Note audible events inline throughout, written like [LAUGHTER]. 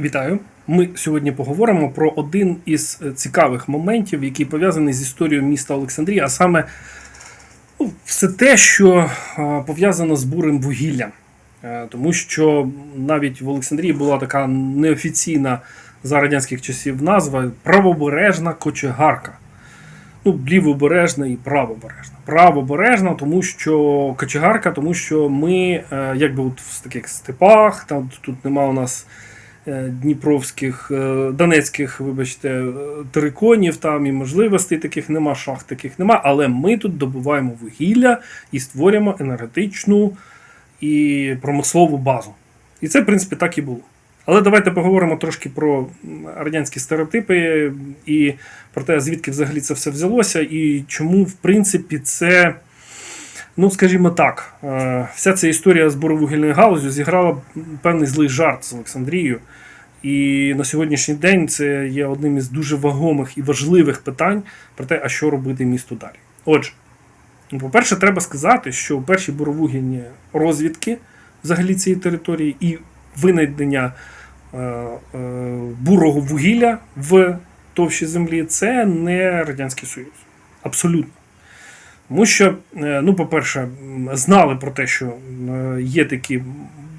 Вітаю! Ми сьогодні поговоримо про один із е, цікавих моментів, який пов'язаний з історією міста Олександрія, а саме ну, все те, що е, пов'язано з бурим вугіллям. Е, Тому що навіть в Олександрії була така неофіційна за радянських часів назва правобережна кочегарка. Ну, лівобережна і правобережна. Правобережна, тому що кочегарка, тому що ми, якби от в таких степах, там тут нема у нас дніпровських, е, донецьких, вибачте, е, териконів там і можливостей таких нема, шахт таких нема. Але ми тут добуваємо вугілля і створюємо енергетичну і промислову базу. І це, в принципі, так і було. Але давайте поговоримо трошки про радянські стереотипи і про те, звідки взагалі це все взялося, і чому, в принципі, це, ну скажімо так, е, вся ця історія з буровугільною галузю зіграла певний злий жарт з Олександрією. І на сьогоднішній день це є одним із дуже вагомих і важливих питань про те, а що робити місту далі. Отже, ну, по-перше, треба сказати, що перші буровугільні розвідки взагалі цієї території і винайдення е, е, бурого вугілля в товщі землі це не Радянський Союз. Абсолютно. Тому що, е, ну, по-перше, знали про те, що е, є такі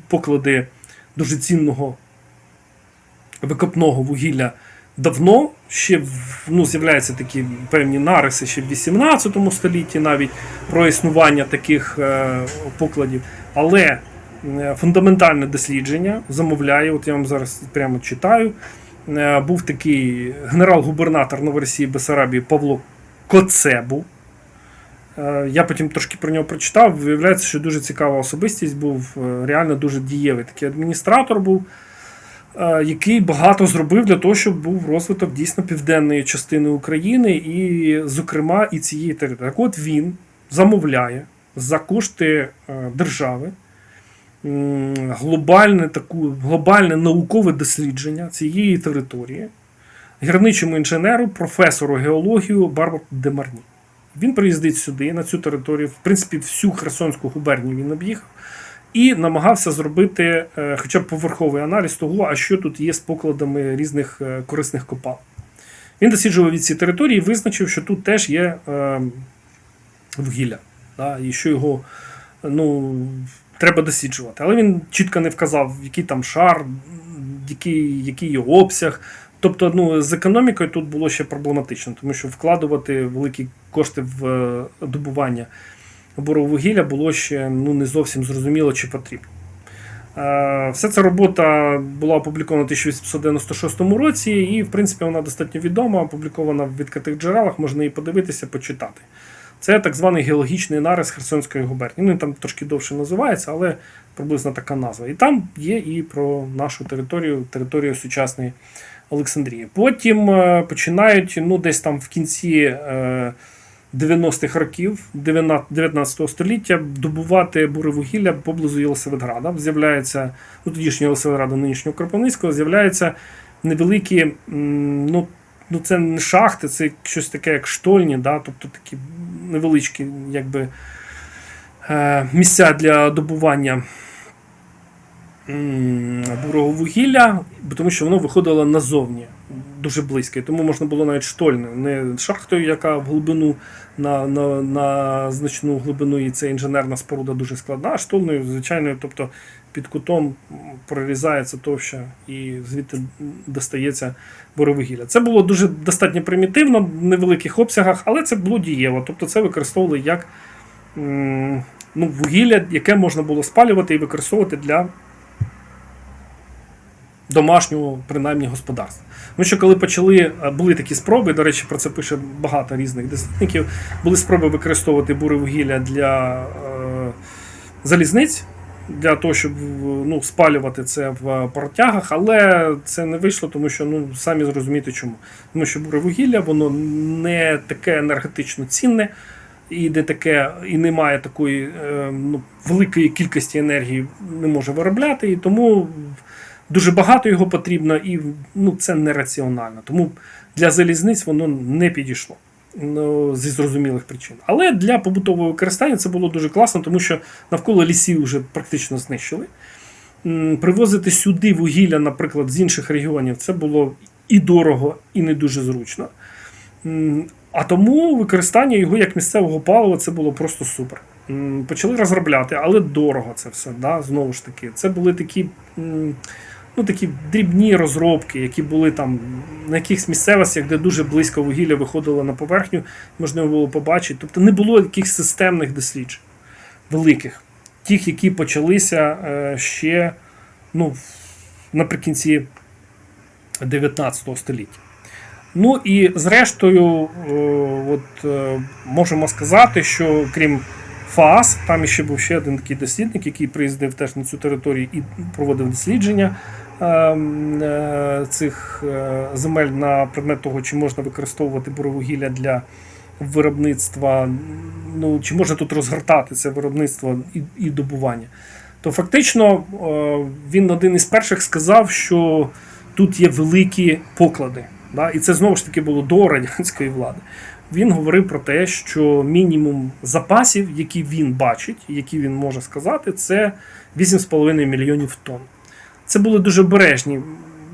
поклади дуже цінного викопного вугілля давно. Ще ну, з'являються такі певні нариси ще в 18 столітті навіть про існування таких е, покладів. Але фундаментальне дослідження замовляє, от я вам зараз прямо читаю. Був такий генерал-губернатор Новоросії Бесарабії Павло Коцебу. Е, Я потім трошки про нього прочитав. Виявляється, що дуже цікава особистість був, е, реально дуже дієвий такий адміністратор був, е, який багато зробив для того, щоб був розвиток дійсно південної частини України, і, зокрема, і цієї території. Так от він замовляє за кошти держави глобальне, таку, глобальне наукове дослідження цієї території гірничому інженеру, професору геологію Барбару Демарні. Він приїздить сюди, на цю територію, в принципі, всю Херсонську губернію він об'їхав і намагався зробити е, хоча б поверховий аналіз того, а що тут є з покладами різних е, корисних копал. Він досліджував від цієї території і визначив, що тут теж є е, вугілля, да, і що його ну, треба досліджувати. Але він чітко не вказав, який там шар, який, який його обсяг. Тобто, ну, з економікою тут було ще проблематично, тому що вкладувати великі кошти в е, добування бурового було ще ну, не зовсім зрозуміло, чи потрібно. Е, Вся ця робота була опублікована у 1896 році, і, в принципі, вона достатньо відома, опублікована в відкритих джерелах, можна її подивитися, почитати. Це так званий геологічний нарис Херсонської губернії. Ну, там трошки довше називається, але приблизно така назва. І там є і про нашу територію, територію сучасної Олександрії. Потім е, починають ну, десь там в кінці е, 90-х років 19 століття добувати буревугілля поблизу Єлисаветграда. З'являється ну, тодішнього Єлисаветграда, нинішнього Кропивницького, з'являються невеликі, ну, ну це не шахти, це щось таке, як штольні, да? тобто такі невеличкі якби, е, місця для добування бурого вугілля, тому що воно виходило назовні дуже близько. Тому можна було навіть штольною, не шахтою, яка в глибину на, на, на значну глибину, і це інженерна споруда дуже складна, а штольною, звичайною, тобто під кутом прорізається товща і звідти достається буровугілля. Це було дуже достатньо примітивно в невеликих обсягах, але це було дієво. Тобто це використовували як ну, вугілля, яке можна було спалювати і використовувати для домашнього, принаймні, господарства. Тому що коли почали, е, були такі спроби, до речі, про це пише багато різних дослідників, були спроби використовувати буре вугілля для е, залізниць, для того, щоб ну, спалювати це в протягах, але це не вийшло, тому що ну, самі зрозумієте чому. Тому що буре вугілля, воно не таке енергетично цінне. І не таке, і немає такої е, ну, великої кількості енергії не може виробляти, і тому дуже багато його потрібно, і ну, це нераціонально. Тому для залізниць воно не підійшло ну, зі зрозумілих причин. Але для побутового використання це було дуже класно, тому що навколо лісів вже практично знищили. привозити сюди вугілля, наприклад, з інших регіонів, це було і дорого, і не дуже зручно. А тому використання його як місцевого палива це було просто супер. Почали розробляти, але дорого це все. Да? Знову ж таки, це були такі, ну, такі дрібні розробки, які були там на якихось місцевостях, де дуже близько вугілля виходило на поверхню, можна було побачити. Тобто не було якихось системних досліджень великих, тих, які почалися е, ще ну, наприкінці 19 століття. Ну і зрештою, е, от, е, можемо сказати, що крім ФАС, там ще був ще один такий дослідник, який приїздив теж на цю територію і проводив дослідження цих е, земель на предмет того, чи можна використовувати буровугілля для виробництва, ну чи можна тут розгортати це виробництво і, і добування. То фактично е, він один із перших сказав, що тут є великі поклади. Да? І це знову ж таки було до радянської влади. Він говорив про те, що мінімум запасів, які він бачить, які він може сказати, це 8,5 мільйонів тонн. Це були дуже обережні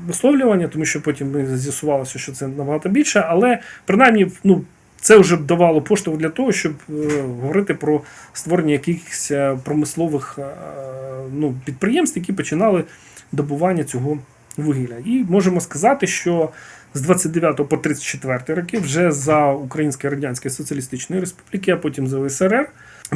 висловлювання, тому що потім ми з'ясувалося, що це набагато більше, але принаймні ну, це вже давало поштовх для того, щоб е, говорити про створення якихось е, промислових е, ну, підприємств, які починали добування цього вугілля. І можемо сказати, що з 29 по 34 роки вже за Української Радянської Соціалістичної Республіки, а потім за УСРР,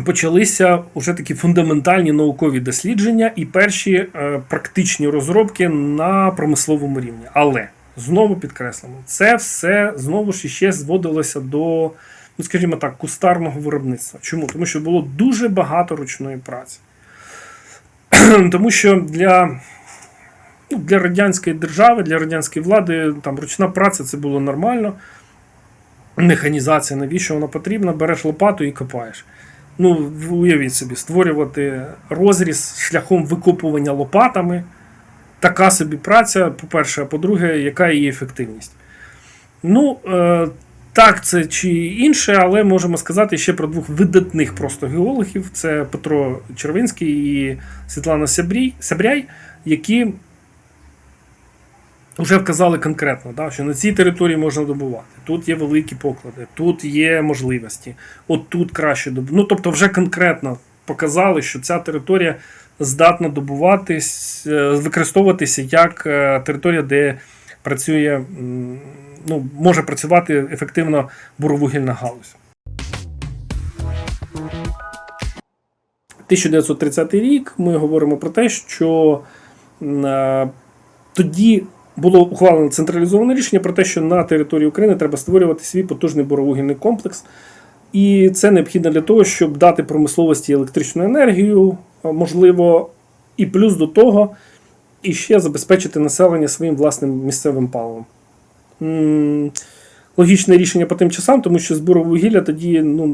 почалися вже такі фундаментальні наукові дослідження і перші е, практичні розробки на промисловому рівні. Але знову підкреслимо, це все знову ж іще зводилося до, ну скажімо так, кустарного виробництва. Чому? Тому що було дуже багато ручної праці. [CLEARS THROAT] Тому що для ну, для радянської держави, для радянської влади там ручна праця це було нормально. Механізація, навіщо вона потрібна? Береш лопату і копаєш. Ну, уявіть собі, створювати розріз шляхом викопування лопатами. Така собі праця, по-перше, а по-друге, яка її ефективність. Ну, е, так, це чи інше, але можемо сказати ще про двох видатних просто геологів: це Петро Червинський і Світлана Сябрій, Сябряй, які вже вказали конкретно, да, що на цій території можна добувати. Тут є великі поклади, тут є можливості, от тут краще добувати. Ну, тобто, вже конкретно показали, що ця територія здатна добуватись, е, використовуватися як е, територія, де працює, ну, може працювати ефективно буровугільна галузь. 1930 рік ми говоримо про те, що е, тоді було ухвалено централізоване рішення про те, що на території України треба створювати свій потужний буровугільний комплекс. І це необхідно для того, щоб дати промисловості електричну енергію, можливо, і плюс до того, і ще забезпечити населення своїм власним місцевим паливом. Логічне рішення по тим часам, тому що збору вугілля тоді ну,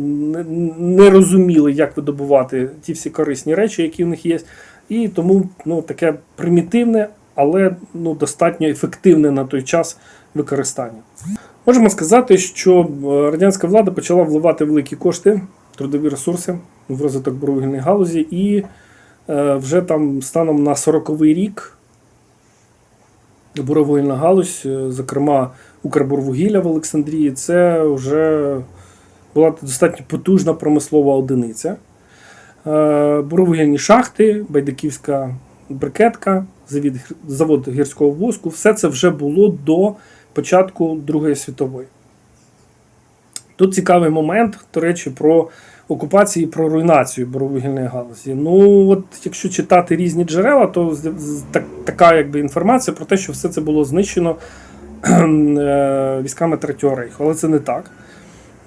не розуміли, як видобувати ті всі корисні речі, які в них є. І тому ну, таке примітивне, але ну, достатньо ефективне на той час використання. Можемо сказати, що е, радянська влада почала вливати великі кошти, трудові ресурси в розвиток буровугільної галузі, і е, вже там станом на 40-й рік буровугільна галузь, е, зокрема Укрбурвугілля в Олександрії, це вже була достатньо потужна промислова одиниця. Буровугільні шахти, Байдаківська брикетка, завод гірського воску, все це вже було до початку Другої світової. Тут цікавий момент, до речі, про окупацію і про руйнацію буровугільної галузі. Ну, от якщо читати різні джерела, то так, така якби інформація про те, що все це було знищено [CLEARS THROAT] е, військами Третього Рейху. Але це не так.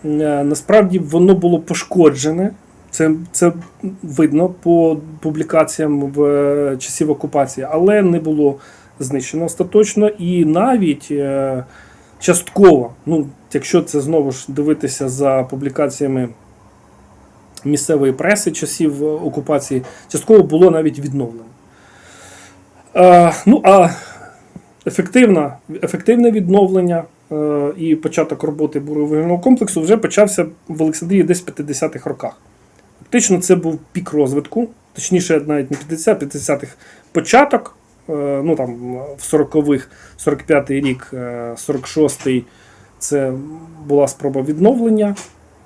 Е, Насправді воно було пошкоджене. Це, це видно по публікаціям в е, часів окупації, але не було знищено остаточно. І навіть е, частково, ну, якщо це знову ж дивитися за публікаціями місцевої преси часів окупації, частково було навіть відновлено. Е, ну, а ефективна, ефективне відновлення е, і початок роботи бурового комплексу вже почався в Олександрії десь в 50-х роках. Фактично, це був пік розвитку, точніше, навіть не 50 50-х, початок, е, ну там в 40-х, 45-й рік, е, 46-й це була спроба відновлення.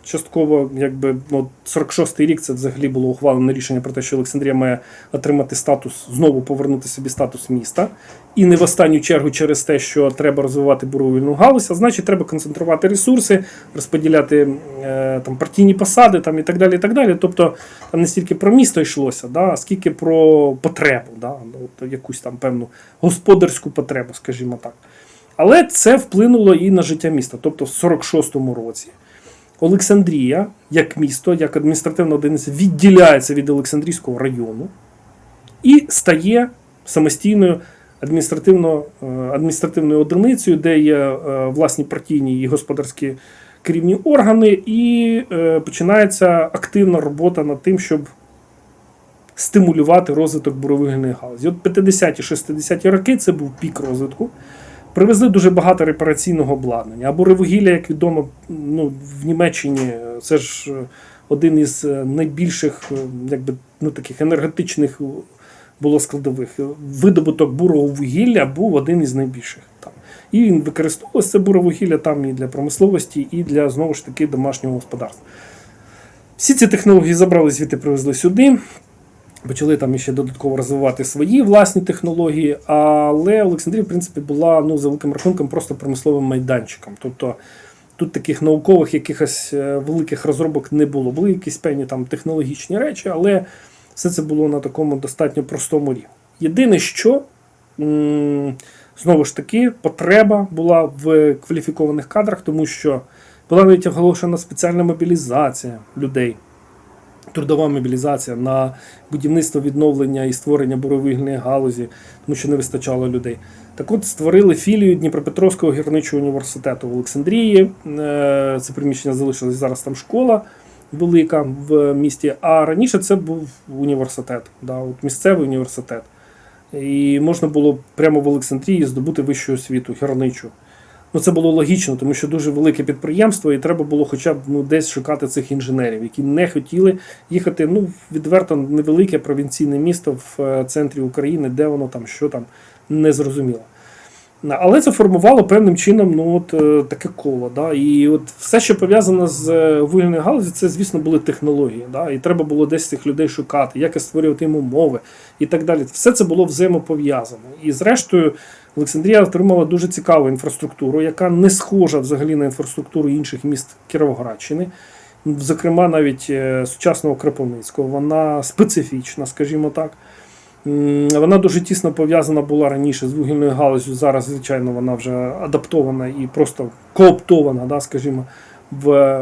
Частково, якби ну, 46-й рік це взагалі було ухвалене рішення про те, що Олександрія має отримати статус, знову повернути собі статус міста. І не в останню чергу через те, що треба розвивати буровільну галузь, а значить, треба концентрувати ресурси, розподіляти е, там партійні посади там, і так далі. і так далі. Тобто там не стільки про місто йшлося, да, а скільки про потребу, да, ну, от, якусь там певну господарську потребу, скажімо так. Але це вплинуло і на життя міста. Тобто в 46-му році Олександрія, як місто, як адміністративна одиниця, відділяється від Олександрійського району і стає самостійною е, адміністративною одиницею, де є е, власні партійні і господарські керівні органи, і е, починається активна робота над тим, щоб стимулювати розвиток буровигільної галузі. От 50-ті, 60-ті роки це був пік розвитку. Привезли дуже багато репараційного обладнання. А буровугілля, як відомо, ну, в Німеччині це ж е, один із е, найбільших е, якби, ну, таких енергетичних було складових. Видобуток бурого вугілля був один із найбільших. Там. І він використовувався це буровугілля там і для промисловості, і для знову ж таки домашнього господарства. Всі ці технології забрали звідти, привезли сюди. Почали там ще додатково розвивати свої власні технології, але Олександрія, в принципі, була ну, за великим рахунком просто промисловим майданчиком. Тобто тут таких наукових якихось е, великих розробок не було. Були якісь певні там технологічні речі, але все це було на такому достатньо простому рівні. Єдине, що знову ж таки потреба була в кваліфікованих кадрах, тому що була навіть оголошена спеціальна мобілізація людей трудова мобілізація на будівництво відновлення і створення буровигільної галузі, тому що не вистачало людей. Так от створили філію Дніпропетровського гірничого університету в Олександрії. Е, Це приміщення залишилось зараз там школа велика в місті. А раніше це був університет, да, от місцевий університет. І можна було прямо в Олександрії здобути вищу освіту, гірничу. Ну, це було логічно, тому що дуже велике підприємство, і треба було хоча б ну, десь шукати цих інженерів, які не хотіли їхати. Ну, відверто невелике провінційне місто в е, центрі України, де воно там, що там, не зрозуміло. Але це формувало певним чином ну, от, е, таке коло. Да? І от все, що пов'язано з е, вугільною галузі, це, звісно, були технології. Да? І треба було десь цих людей шукати, як створювати їм умови і так далі. Все це було взаємопов'язано. І зрештою, Олександрія отримала дуже цікаву інфраструктуру, яка не схожа взагалі на інфраструктуру інших міст Кіровоградщини. Зокрема, навіть е, сучасного Кропивницького. Вона специфічна, скажімо так. Вона дуже тісно пов'язана була раніше з вугільною галузю. Зараз, звичайно, вона вже адаптована і просто кооптована, да, скажімо, в,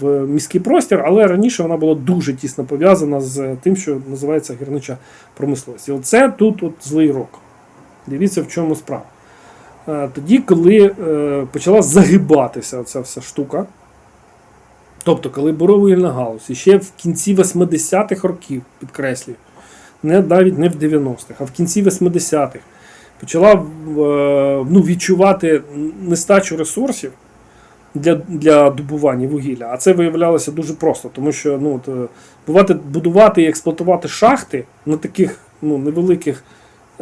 в міський простір, але раніше вона була дуже тісно пов'язана з тим, що називається гірнича промисловість. І оце тут от злий рок. Дивіться, в чому справа. Е, Тоді, коли е, почала загибатися ця вся штука, тобто, коли буровугільна галузь і ще в кінці 80-х років, підкреслюю, не навіть не в 90-х, а в кінці 80-х почала е, ну, відчувати нестачу ресурсів для, для добування вугілля. А це виявлялося дуже просто, тому що ну, от, будувати і експлуатувати шахти на таких ну, невеликих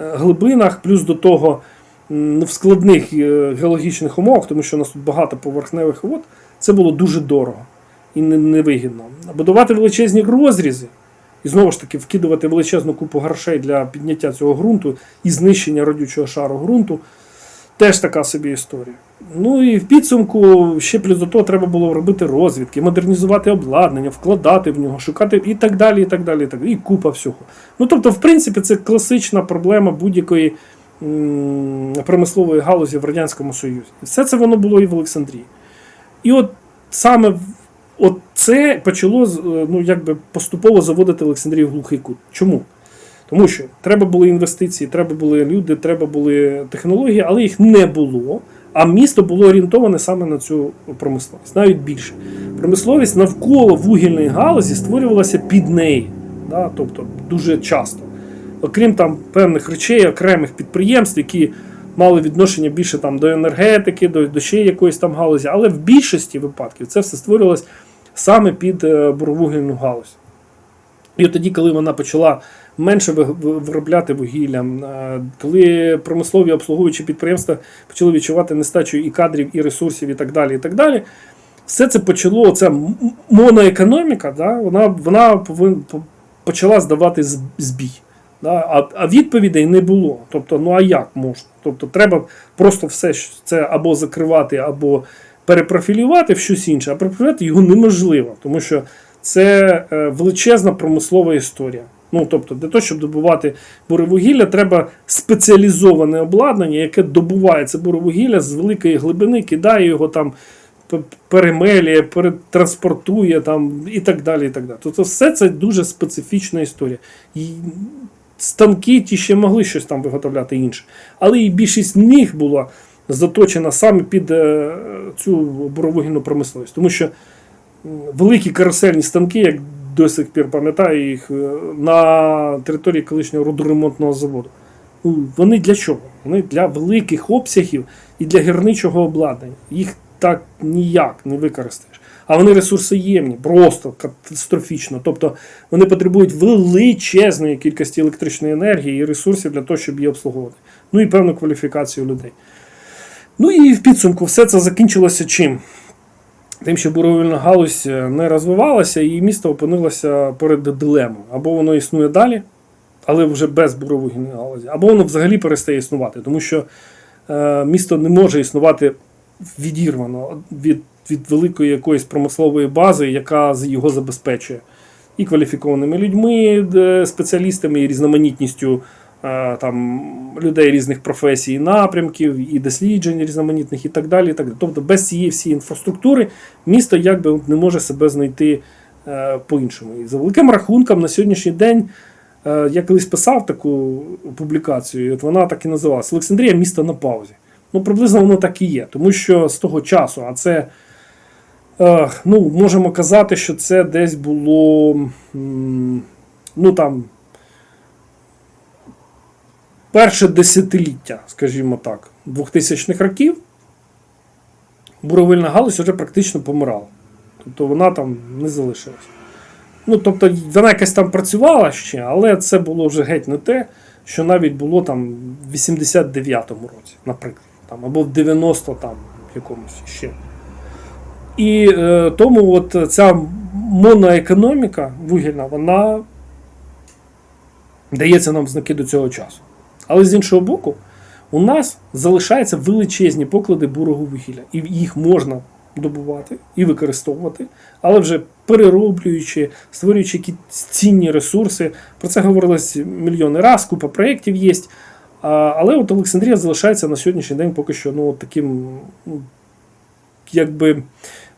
глибинах, плюс до того в складних е, геологічних умовах, тому що у нас тут багато поверхневих вод, це було дуже дорого і невигідно. Будувати величезні розрізи. І знову ж таки вкидувати величезну купу грошей для підняття цього ґрунту і знищення родючого шару ґрунту теж така собі історія. Ну і в підсумку ще плюс до того треба було робити розвідки, модернізувати обладнання, вкладати в нього, шукати і так далі, і так далі, і так далі. І купа всього. Ну тобто, в принципі, це класична проблема будь-якої промислової галузі в Радянському Союзі. Все це воно було і в Олександрії. І от саме от це почало е, ну, якби поступово заводити Олександрію в глухий кут. Чому? Тому що треба були інвестиції, треба були люди, треба були технології, але їх не було. А місто було орієнтоване саме на цю промисловість, навіть більше. Промисловість навколо вугільної галузі створювалася під неї, да, тобто дуже часто. Окрім там певних речей, окремих підприємств, які мали відношення більше там до енергетики, до, до ще якоїсь там галузі, але в більшості випадків це все створювалось саме під е, буровугільну галузь. І от тоді, коли вона почала менше ви- ви- виробляти вугілля, коли промислові обслуговуючі підприємства почали відчувати нестачу і кадрів, і ресурсів, і так далі, і так далі, все це почало, ця моноекономіка, да, вона, вона почала здавати збій. Да, а, а відповідей не було. Тобто, ну а як можна? Тобто, треба просто все це або закривати, або перепрофілювати в щось інше, а перепрофілювати його неможливо, тому що це е, величезна промислова історія. Ну, тобто, для того, щоб добувати буревугілля, треба спеціалізоване обладнання, яке добуває це буревугілля з великої глибини, кидає його там, перемелює, перетранспортує там, і так далі. І так далі. Тобто, все це дуже специфічна історія. І станки ті ще могли щось там виготовляти інше. Але і більшість них була заточена саме під е, цю буровугільну промисловість. Тому що великі карусельні станки, як до сих пір пам'ятаю їх, е, на території колишнього рудоремонтного заводу. Вони для чого? Вони для великих обсягів і для гірничого обладнання. Їх так ніяк не використаєш. А вони ресурсоємні, просто катастрофічно. Тобто вони потребують величезної кількості електричної енергії і ресурсів для того, щоб її обслуговувати. Ну і певну кваліфікацію людей. Ну і в підсумку все це закінчилося чим? Тим, що буровільна галузь е, не розвивалася, і місто опинилося перед дилемою. Або воно існує далі, але вже без буровільної галузі, або воно взагалі перестає існувати, тому що е, місто не може існувати відірвано від, від великої якоїсь промислової бази, яка його забезпечує. І кваліфікованими людьми, спеціалістами, і різноманітністю там, людей різних професій, напрямків, і досліджень різноманітних, і так далі. І так далі. Тобто без цієї всієї інфраструктури місто якби не може себе знайти е, по-іншому. І за великим рахунком на сьогоднішній день. Е, Я колись писав таку публікацію, і от вона так і називалася Олександрія місто на паузі. Ну, приблизно воно так і є. Тому що з того часу, а це, е, ну, можемо казати, що це десь було. Ну там. Перше десятиліття, скажімо так, 2000-х років буровильна галузь вже практично помирала. Тобто вона там не залишилась. Ну, тобто, вона якась там працювала ще, але це було вже геть не те, що навіть було там в 89-му році, наприклад, там, або в 90 там якомусь ще. І е, тому от ця моноекономіка вугільна, вона дається нам знаки до цього часу. Але з іншого боку, у нас залишаються величезні поклади бурого вугілля, і їх можна добувати і використовувати, але вже перероблюючи, створюючи якісь цінні ресурси. Про це говорилось мільйони раз, купа проєктів є. Але от Олександрія залишається на сьогоднішній день поки що ну, таким ну, якби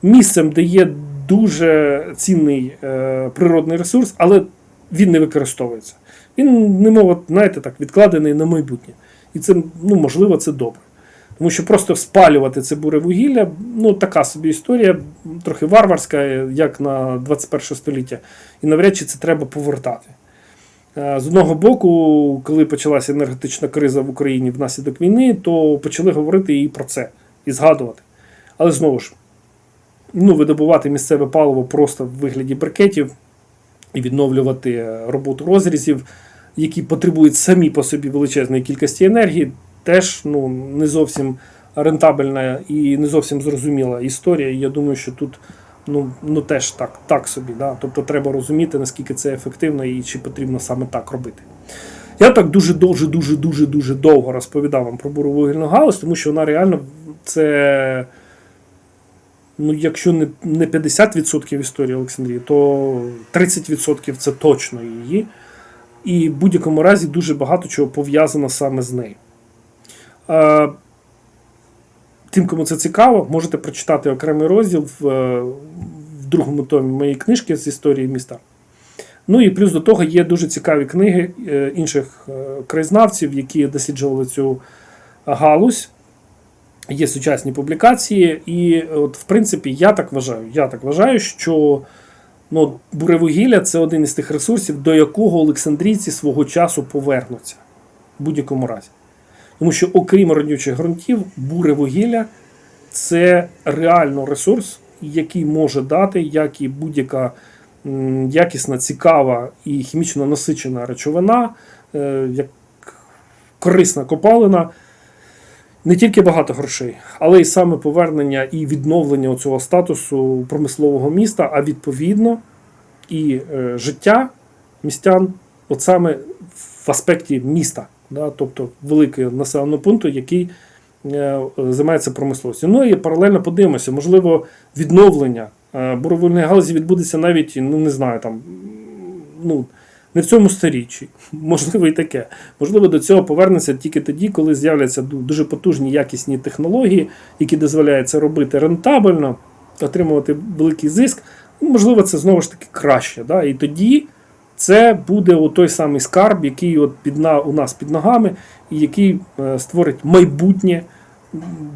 місцем, де є дуже цінний е, природний ресурс, але він не використовується. Він, немов, знаєте, так, відкладений на майбутнє. І це, ну, можливо, це добре. Тому що просто спалювати це буре вугілля, ну така собі історія, трохи варварська, як на 21 століття. І навряд чи це треба повертати. Е, З одного боку, коли почалася енергетична криза в Україні внаслідок війни, то почали говорити і про це, і згадувати. Але знову ж, ну, видобувати місцеве паливо просто в вигляді брикетів і відновлювати е, роботу розрізів, які потребують самі по собі величезної кількості енергії, теж ну, не зовсім рентабельна і не зовсім зрозуміла історія. І я думаю, що тут ну, ну теж так, так собі. Да? Тобто треба розуміти, наскільки це ефективно і чи потрібно саме так робити. Я так дуже дуже дуже дуже дуже довго розповідав вам про буровугільну галузь, тому що вона реально це. Ну, якщо не не 50% історії Олександрії, то 30% це точно її. І в будь-якому разі дуже багато чого пов'язано саме з нею. Е, Тим, кому це цікаво, можете прочитати окремий розділ в, е, в другому томі моєї книжки з історії міста. Ну і плюс до того є дуже цікаві книги е, інших е, краєзнавців, які досліджували цю галузь. Є сучасні публікації, і от, в принципі, я так вважаю, я так вважаю, що ну, буревугілля це один із тих ресурсів, до якого Олександрійці свого часу повернуться в будь-якому разі. Тому що, окрім родючих ґрунтів, буревугілля це реально ресурс, який може дати, як і будь-яка якісна, цікава і хімічно насичена речовина, е, як корисна копалина. Не тільки багато грошей, але й саме повернення і відновлення цього статусу промислового міста, а відповідно і е, життя містян, от саме в аспекті міста, да, тобто великого населеного пункту, який е, займається промисловістю. Ну і паралельно подивимося, можливо, відновлення е, буровильної галузі відбудеться навіть, ну не знаю, там, ну, не в цьому сторіччі, [LAUGHS] можливо, і таке. Можливо, до цього повернеться тільки тоді, коли з'являться дуже потужні якісні технології, які дозволяють це робити рентабельно, отримувати великий зиск. Ну, Можливо, це знову ж таки краще. Да? І тоді це буде той самий скарб, який от під на, у нас під ногами, і який е, створить майбутнє,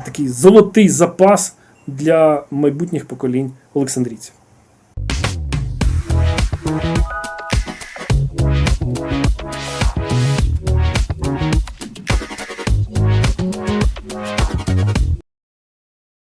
такий золотий запас для майбутніх поколінь олександрійців.